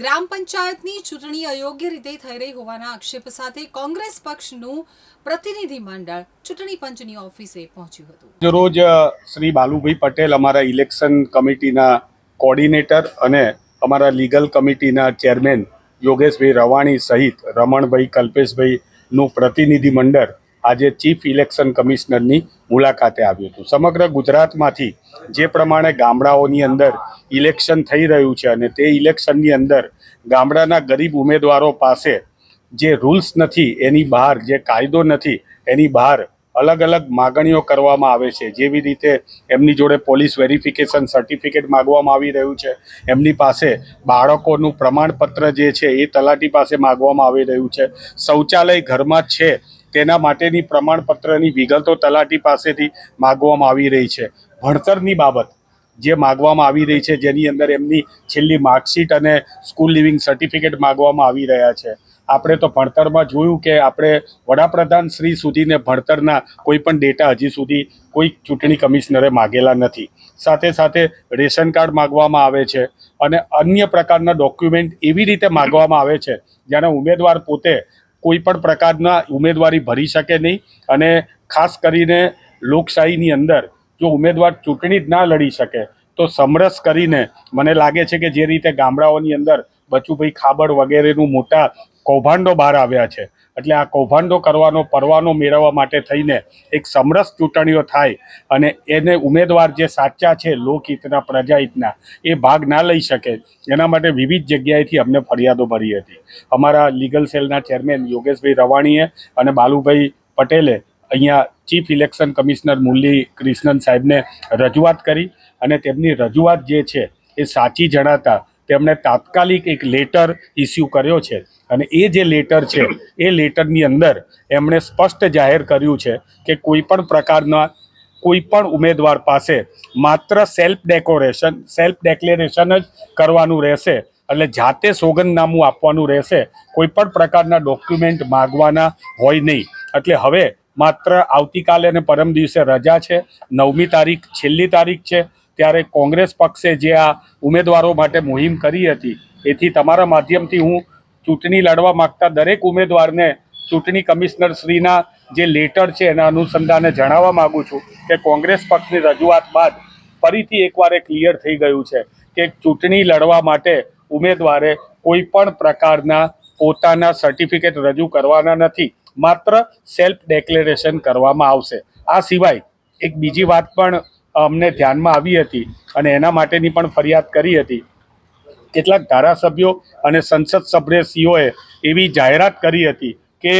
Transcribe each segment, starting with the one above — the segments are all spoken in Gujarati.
ગ્રામ પંચાયતની ચૂંટણી અયોગ્ય રીતે થઈ રહી હોવાના આક્ષેપ સાથે કોંગ્રેસ પક્ષનું પ્રતિનિધિ મંડળ ચૂંટણી પંચની ઓફિસે પહોંચ્યું હતું. રોજ શ્રી બાલુભાઈ પટેલ અમારા ઇલેક્શન કમિટીના કોર્ડિનેટર અને અમારા લીગલ કમિટીના ચેરમેન યોગેશભાઈ રવાણી સહિત રમણભાઈ કલ્પેશભાઈનું પ્રતિનિધિ મંડળ આજે ચીફ ઇલેક્શન કમિશનરની મુલાકાતે આવ્યું હતું. સમગ્ર ગુજરાતમાંથી જે પ્રમાણે ગામડાઓની અંદર ઇલેક્શન થઈ રહ્યું છે અને તે ઇલેક્શનની અંદર ગામડાના ગરીબ ઉમેદવારો પાસે જે રૂલ્સ નથી, એની બહાર જે કાયદો નથી, એની બહાર અલગ અલગ માગણીઓ કરવામાં આવે છે. જેવી રીતે એમની જોડે પોલીસ વેરિફિકેશન સર્ટિફિકેટ માગવામાં આવી રહ્યું છે. એમની પાસે બાળકોનું પ્રમાણપત્ર જે છે એ તલાટી પાસે માગવામાં આવી રહ્યું છે. શૌચાલય ઘરમાં છે. તેના માટેની પ્રમાણપત્રની વિગતો તલાટી પાસેથી માગવામાં આવી રહી છે. ભણતરની બાબત. જે માગવામાં આવી રહી છે, જેની અંદર એમની છેલ્લી માર્કશીટ અને સ્કૂલ લિવિંગ સર્ટિફિકેટ માગવામાં આવી રહ્યા છે. આપણે તો ભણતરમાં જોયું કે આપણે વડાપ્રધાન શ્રી સુધીને ભણતરના કોઈ પણ ડેટા હજી સુધી કોઈ ચૂંટણી કમિશનરે માગેલા નથી. સાથે સાથે રેશન કાર્ડ માગવામાં આવે છે અને અન્ય પ્રકારના ડોક્યુમેન્ટ એવી રીતે માગવામાં આવે છે જેના ઉમેદવાર પોતે કોઈ પણ પ્રકારના ઉમેદવારી ભરી શકે નહીં અને ખાસ કરીને લોકશાહીની અંદર જો ઉમેદવાર ચૂંટણી જ ના લડી શકે, તો સમરસ કરીને મને લાગે છે કે જે રીતે ગામડાઓની અંદર બચુભાઈ ખાબડ વગેરેનું મોટા કૌભાંડો બહાર આવ્યા છે, એટલે આ કૌભાંડો કરવાનો, પરવાનો મેળવવા માટે થઈને એક સમરસ ચૂંટણીઓ થાય અને એને ઉમેદવાર જે સાચા છે લોકહિતના, પ્રજાહિતના, એ ભાગ ના લઈ શકે, એના માટે વિવિધ જગ્યાએથી અમને ફરિયાદો ભરી હતી. અમારા લીગલ સેલના ચેરમેન યોગેશભાઈ રવાણીએ અને બાલુભાઈ પટેલે અહીંયા chief election commissioner Murali Krishnan સાહેબને રજૂઆત કરી અને તેમની રજૂઆત જે છે એ સાચી જણાતા તેમણે તાત્કાલિક એક લેટર ઇસ્યુ કર્યો છે. અને એ જે લેટર છે, એ લેટરની અંદર એમણે સ્પષ્ટ જાહેર કર્યું છે કે કોઈ પણ પ્રકારના કોઈ પણ ઉમેદવાર પાસે માત્ર સેલ્ફ ડેકોરેશન સેલ્ફ ડેક્લેરેશન જ કરવાનું રહેશે. એટલે જાતે સોગંદનામું આપવાનું રહેશે. કોઈ પણ પ્રકારના ડોક્યુમેન્ટ માગવાના હોય નહીં. એટલે હવે માત્ર આવતીકાલે અને પરમ દિવસે રજા છે. નવમી તારીખ છેલ્લી તારીખ છે. ત્યારે કોંગ્રેસ પક્ષે જે આ ઉમેદવારો માટે મુહિમ કરી હતી, એથી તમારા માધ્યમથી હું ચૂંટણી લડવા માંગતા દરેક ઉમેદવારને ચૂંટણી કમિશનર શ્રીના જે લેટર છે એના અનુસંધાને જણાવવા માગું છું કે કોંગ્રેસ પક્ષની રજૂઆત બાદ ફરીથી એકવાર એ ક્લિયર થઈ ગયું છે કે ચૂંટણી લડવા માટે ઉમેદવારે કોઈ પણ પ્રકારના પોતાના સર્ટિફિકેટ રજૂ કરવાના નથી. માત્ર સેલ્ફ ડેક્લેરેશન કરવામાં આવશે. આ સિવાય એક બીજી વાત પણ અમને ધ્યાનમાં આવી હતી અને એના માટેની પણ ફરિયાદ કરી હતી. કેટલાક ધારાસભ્યો અને સંસદ સભ્યશ્રીઓએ એવી જાહેરાત કરી હતી કે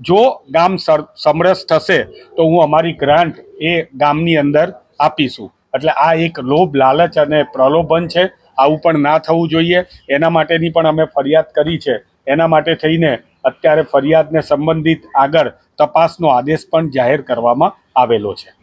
જો ગામ સમરસ થશે તો હું અમારી ગ્રાન્ટ એ ગામની અંદર આપીશું. એટલે આ એક લોભ, લાલચ અને પ્રલોભન છે. આવું પણ ના થવું જોઈએ. એના માટેની પણ અમે ફરિયાદ કરી છે. એના માટે થઈને અત્યારે ફરિયાદને સંબંધિત આગળ તપાસનો આદેશ પણ જાહેર કરવામાં આવેલો છે.